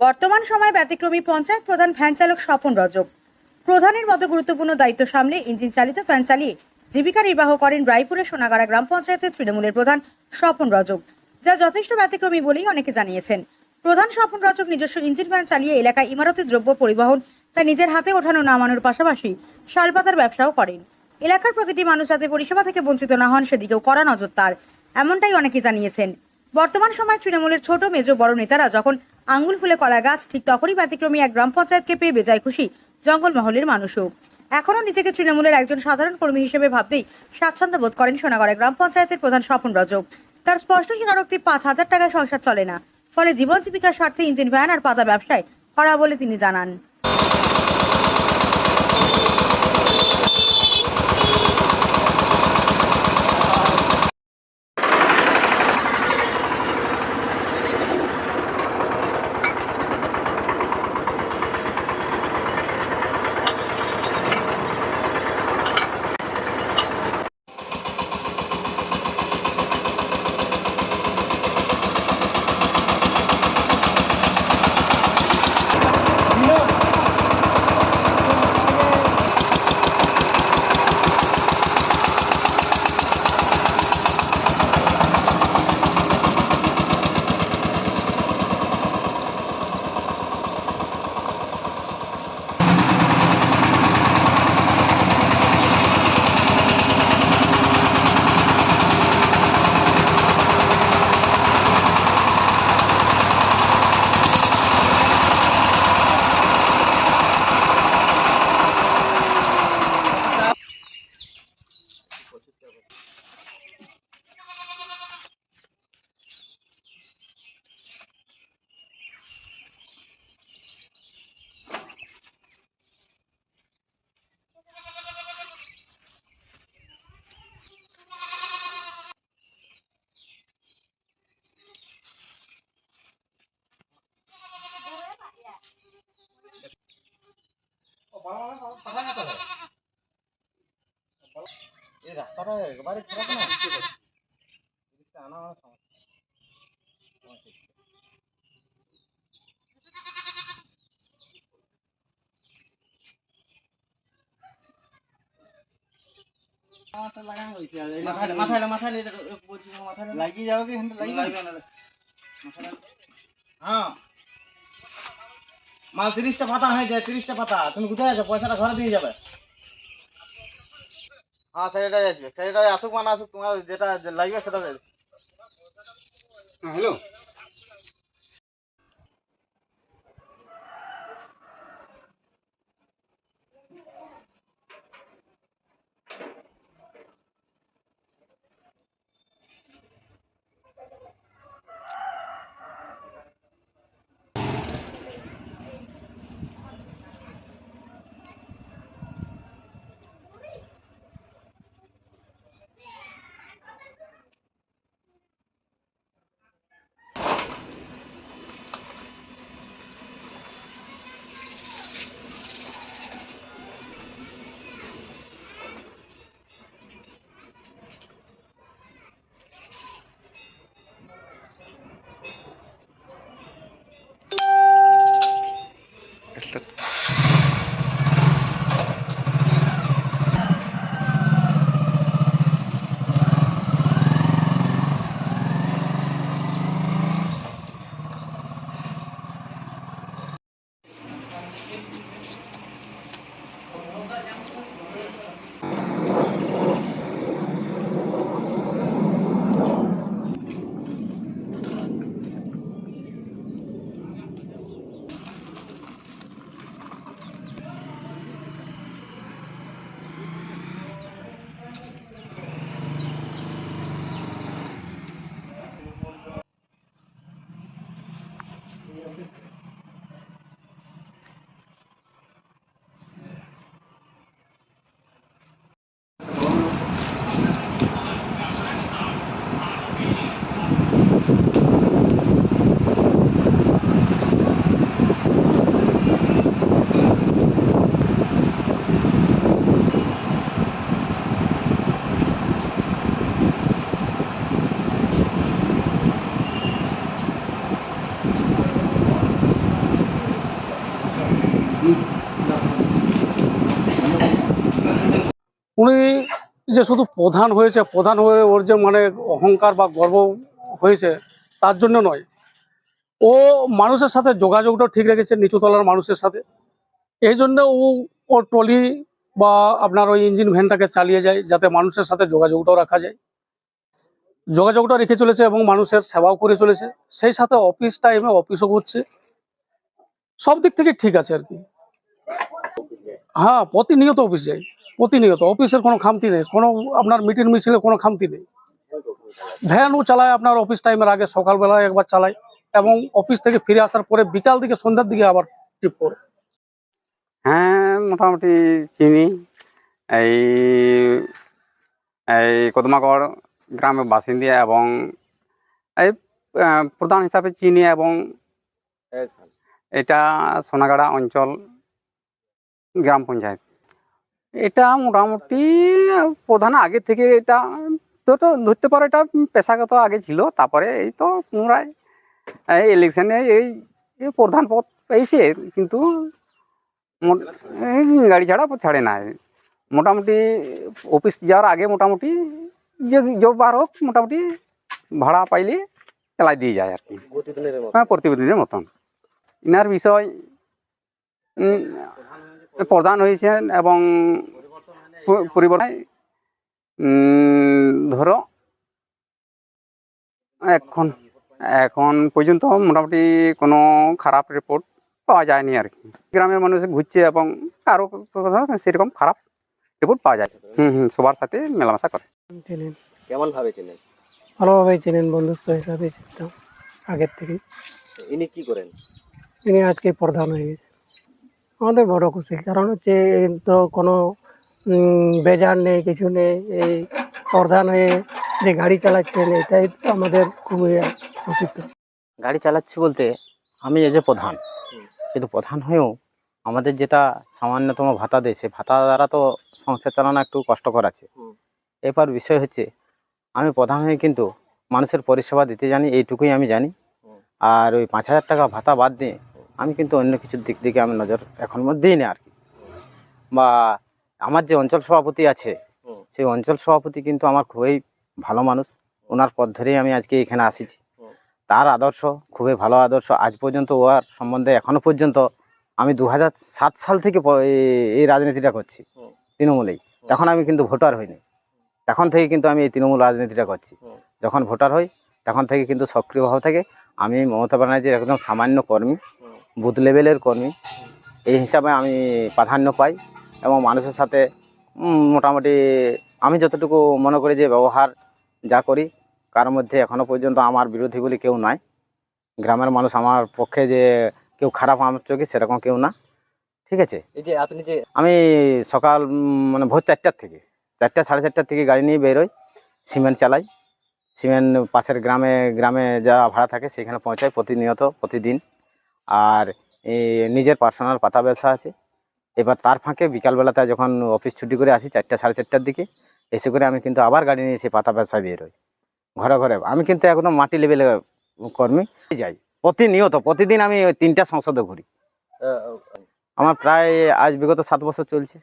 বর্তমান সময়ে ব্যতিক্রমী পঞ্চায়েত প্রধান ভ্যান চালক স্বপন রজক। প্রধানের মতো গুরুত্বপূর্ণ দায়িত্ব সামলে ইঞ্জিন চালিত ভ্যান চালিয়ে জীবিকা নির্বাহ করেন রায়পুরের সোনাগাড়া গ্রাম পঞ্চায়েতের তৃণমূলের প্রধান স্বপন রজক, যা যথেষ্ট ব্যতিক্রমী বলেই অনেকে জানিয়েছেন। প্রধান স্বপন রজক নিজস্ব ইঞ্জিন ভ্যান চালিয়ে এলাকায় ইমারতের দ্রব্য পরিবহন তা নিজের হাতে ওঠানো নামানোর পাশাপাশি শালপাতার ব্যবসাও করেন। এলাকার প্রতিটি মানুষ যাতে পরিষেবা থেকে বঞ্চিত না হন, সেদিকেও কড়া নজর তার, এমনটাই অনেকে জানিয়েছেন। বর্তমান সময়ে তৃণমূলের ছোট মেজ বড় নেতারা যখন আঙ্গুল ফুলে কলা গাছ, ঠিক তখনই ব্যতিক্রমী এক গ্রাম পঞ্চায়েতকে পেয়ে বেজায় খুশি জঙ্গলমহলের মানুষও। এখনও নিজেকে তৃণমূলের একজন সাধারণ কর্মী হিসেবে ভাবতেই স্বাচ্ছন্দ্য বোধ করেন সোনাগড়া গ্রাম পঞ্চায়েতের প্রধান স্বপন রজক। তার স্পষ্ট স্বীকারোক্তি পাঁচ হাজার টাকায় সংসার চলে না। ফলে জীবন জীবিকার স্বার্থে ইঞ্জিন ভ্যান আর পাতা ব্যবসায় করা বলে তিনি জানান। খারাপ না জিনিসটা আনা আমার সমস্যা লাগিয়ে যাও কি নিয়ে- হ্যাঁ। মাল তিরিশটা পাতা হয়ে যায় তিরিশটা পাতা। তুমি কোথায় আছো? পয়সাটা ঘরে দিয়ে যাবে। হ্যাঁ স্যানিটাইজ আসবে। স্যানিটাইজ আসুক মানে আসুক তোমার যেটা লাগবে সেটা হ্যালো উনি যে শুধু প্রধান হয়েছে, প্রধান হয়ে ওর যে মানে অহংকার বা গর্ব হয়েছে, তার জন্য নয়। ও মানুষের সাথে যোগাযোগটা ঠিক রেখেছে, নিচুতলার মানুষের সাথে। এই জন্য ও ওর ট্রলি বা আপনার ওই ইঞ্জিন ভ্যানটাকে চালিয়ে যায়, যাতে মানুষের সাথে যোগাযোগটাও রাখা যায়। যোগাযোগটা রেখে চলেছে এবং মানুষের সেবাও করে চলেছে। সেই সাথে অফিস টাইমে অফিসও করছে। সব দিক থেকে ঠিক আছে আর কি। হ্যাঁ প্রতিনিয়ত অফিস যাই প্রতিনিয়ত। অফিসের কোনো খামতি নেই কোনো আপনার মিটিং মিছিলে কোনো খামতি নেই। ভ্যানও চালায় আপনার অফিস টাইমের আগে সকালবেলায় একবার চালায় এবং অফিস থেকে ফিরে আসার পরে বিকাল দিকে সন্ধ্যার দিকে আবার ট্রিপ করে। হ্যাঁ মোটামুটি চিনি। এই এই কদমাগড় গ্রামের বাসিন্দা এবং এই প্রধান হিসাবে চিনি এবং এটা সোনাগাড়া অঞ্চল গ্রাম পঞ্চায়েত। এটা মোটামুটি প্রধান আগে থেকে এটা তো তো ধরতে পারো এটা পেশাগত আগে ছিল তারপরে এই তো পুনরায় এই ইলেকশনে এই এই প্রধান পদ পেয়েছে কিন্তু গাড়ি ছাড়া ছাড়ে না। মোটামুটি অফিস যাওয়ার আগে মোটামুটি যে যবার হোক মোটামুটি ভাড়া পাইলে চালাই দিয়ে যায় আর কি। হ্যাঁ প্রতিবেদনের মতন। ইনার বিষয় প্রধান হয়েছেন এবং পরিবর্তন ধরো এখন এখন পর্যন্ত মোটামুটি কোনো খারাপ রিপোর্ট পাওয়া যায়নি আর কি। গ্রামের মানুষ ঘুরছে এবং কারও সেরকম খারাপ রিপোর্ট পাওয়া যায়। হুম হুম সবার সাথে মেলামেশা করে। চেনেন। কেমন ভাবে চেনেন? ভালোভাবেই চেনেন বন্ধুত্ব হিসাবে চিনতাম আগের থেকে ইনি কি করেন? তিনি আজকে প্রধান হয়ে গেছে। আমাদের বড় খুশি। কারণ হচ্ছে তো কোনো বেজার নেই, কিছু নেই, এই প্রধান হয়ে যে গাড়ি চালাচ্ছেন, এটাই তো আমাদের খুবই খুশি গাড়ি চালাচ্ছি বলতে আমি এই যে প্রধান। কিন্তু প্রধান হয়েও আমাদের যেটা সামান্যতম ভাতা দেয়, সে ভাতা দ্বারা তো সংসার চালানো একটু কষ্টকর আছে। এরপর বিষয় হচ্ছে, আমি প্রধান হয়ে কিন্তু মানুষের পরিষেবা দিতে জানি, এইটুকুই আমি জানি। আর ওই পাঁচ হাজার টাকা ভাতা বাদ দিয়ে আমি কিন্তু অন্য কিছুর দিক দিকে আমি নজর এখন দিই না আর কি। বা আমার যে অঞ্চল সভাপতি আছে সেই অঞ্চল সভাপতি কিন্তু আমার খুবই ভালো মানুষ। ওনার পথ ধরেই আমি আজকে এখানে আসিছি। তার আদর্শ খুবই ভালো আদর্শ। আজ পর্যন্ত ওর সম্বন্ধে এখনও পর্যন্ত আমি দু সাত সাল থেকে এই- রাজনীতিটা করছি তৃণমূলেই। তখন আমি কিন্তু ভোটার হইনি। তখন থেকে কিন্তু আমি এই তৃণমূল রাজনীতিটা করছি। যখন ভোটার হই তখন থেকে কিন্তু সক্রিয়ভাবে থেকে। আমি মমতা ব্যানার্জির একদম সামান্য কর্মী। বুথ লেভেলের কর্মী। এই হিসাবে আমি প্রাধান্য পাই এবং মানুষের সাথে মোটামুটি আমি যতটুকু মনে করি যে ব্যবহার যা করি কার মধ্যে এখনও পর্যন্ত আমার বিরোধী বলে কেউ নাই। গ্রামের মানুষ আমার পক্ষে যে কেউ খারাপ আমার চোখে সেরকম কেউ না। ঠিক আছে? এই যে আপনি যে আমি সকাল মানে ভোর চারটার থেকে চারটা সাড়ে চারটার থেকে গাড়ি নিয়ে বেরোই সিমেন্ট চালাই। সিমেন্ট পাশের গ্রামে গ্রামে যা ভাড়া থাকে সেখানে পৌঁছাই প্রতিনিয়ত প্রতিদিন। আর নিজের পার্সোনাল পাতা ব্যবসা আছে। এবার তার ফাঁকে বিকালবেলাতে যখন অফিস ছুটি করে আসি চারটা সাড়ে চারটার দিকে এসে করে আমি কিন্তু আবার গাড়ি নিয়ে সেই পাতা ব্যবসায় বেরোই ঘরে ঘরে। আমি কিন্তু একদম মাটি লেভেলে কর্মী। যাই। প্রতিনিয়ত প্রতিদিন আমি তিনটা সংসদে ঘুরি। আমার প্রায় আজ বিগত সাত বছর চলছে।